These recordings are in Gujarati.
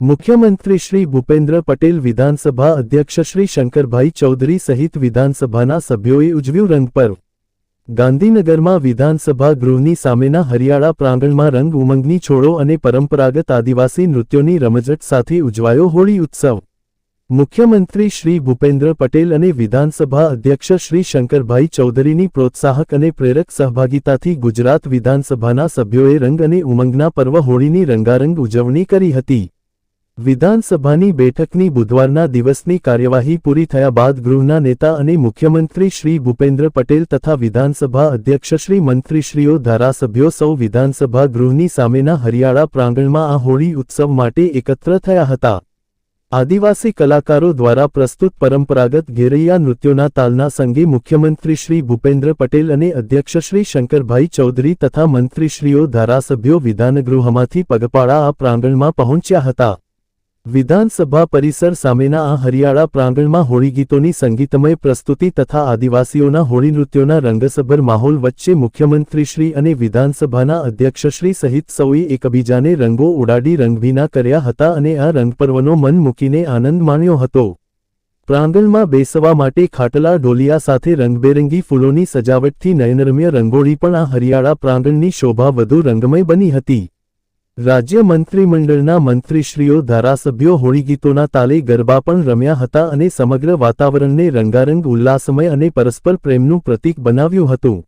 મુખ્યમંત્રી શ્રી ભૂપેન્દ્ર પટેલ વિધાનસભા અધ્યક્ષ શ્રી શંકરભાઈ ચૌધરી સહિત વિધાનસભાના સભ્યોએ ઉજવ્યું રંગ પર્વ ગાંધીનગરમાં વિધાનસભા ગૃહની સામેના હરિયાળા પ્રાંગણમાં રંગ ઉમંગની છોડો અને પરંપરાગત આદિવાસી નૃત્યોની રમઝટ સાથે ઉજવાયો હોળી ઉત્સવ. મુખ્યમંત્રી શ્રી ભૂપેન્દ્ર પટેલ અને વિધાનસભા અધ્યક્ષ શ્રી શંકરભાઈ ચૌધરીની પ્રોત્સાહક અને પ્રેરક સહભાગિતાથી ગુજરાત વિધાનસભાના સભ્યોએ રંગ અને ઉમંગના પર્વ હોળીની રંગારંગ ઉજવણી કરી હતી. વિધાનસભાની બેઠકની બુધવારના દિવસની કાર્યવાહી પૂરી થયા બાદ ગૃહના નેતા અને મુખ્યમંત્રી શ્રી ભૂપેન્દ્ર પટેલ તથા વિધાનસભા અધ્યક્ષ શ્રી મંત્રીશ્રીઓ ધારાસભ્યો સૌ વિધાનસભા ગૃહની સામેના હરિયાળા પ્રાંગણમાં આ હોળી ઉત્સવ માટે એકત્ર થયા હતા. આદિવાસી કલાકારો દ્વારા પ્રસ્તુત પરંપરાગત ઘેરૈયા નૃત્યોના તાલના સંગે મુખ્યમંત્રી શ્રી ભૂપેન્દ્ર પટેલ અને અધ્યક્ષ શ્રી શંકરભાઈ ચૌધરી તથા મંત્રીશ્રીઓ ધારાસભ્યો વિધાનગૃહમાંથી પગપાળા આ પ્રાંગણમાં પહોંચ્યા હતા. વિધાનસભા પરિસર સામેના આ હરિયાળા પ્રાંગણમાં હોળી ગીતોની સંગીતમય પ્રસ્તુતિ તથા આદિવાસીઓના હોળી નૃત્યોના રંગસભર માહોલ વચ્ચે મુખ્યમંત્રીશ્રી અને વિધાનસભાના અધ્યક્ષશ્રી સહિત સૌએ એકબીજાને રંગો ઉડાડી રંગભીના કર્યા હતા અને આ રંગપર્વનો મન મૂકીને આનંદ માણ્યો હતો. પ્રાંગણમાં બેસવા માટે ખાટલા, ઢોલિયા સાથે રંગબેરંગી ફૂલોની સજાવટથી નયનરમ્ય રંગોળી પણ આ હરિયાળા પ્રાંગણની શોભા વધુ રંગમય બની હતી. રાજ્ય મંત્રીમંડળના મંત્રીશ્રીઓ, ધારાસભ્યો હોળી ગીતોના તાલે ગરબા પણ રમ્યા હતા અને સમગ્ર વાતાવરણને રંગારંગ, ઉલ્લાસમય અને પરસ્પર પ્રેમનું પ્રતીક બનાવ્યું હતું.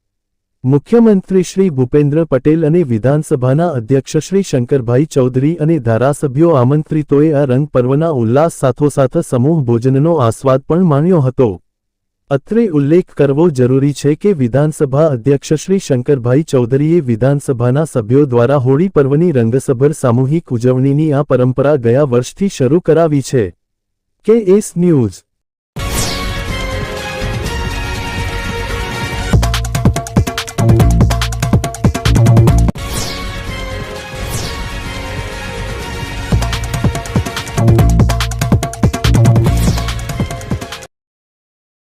મુખ્યમંત્રી શ્રી ભૂપેન્દ્ર પટેલ અને વિધાનસભાના અધ્યક્ષ શ્રી શંકરભાઈ ચૌધરી અને ધારાસભ્યો આમંત્રિતોએ આ રંગ પર્વના ઉલ્લાસ સાથોસાથ સમૂહ ભોજનનો આસ્વાદ પણ માણ્યો હતો. અત્રે ઉલ્લેખ કરવો જરૂરી છે કે વિધાનસભા અધ્યક્ષ શ્રી શંકરભાઈ ચૌધરીએ વિધાનસભાના સભ્યો દ્વારા હોળી પર્વની રંગસભર સામૂહિક ઉજવણીની આ પરંપરા ગયા વર્ષથી શરૂ કરાવી છે. કે એસ ન્યૂઝ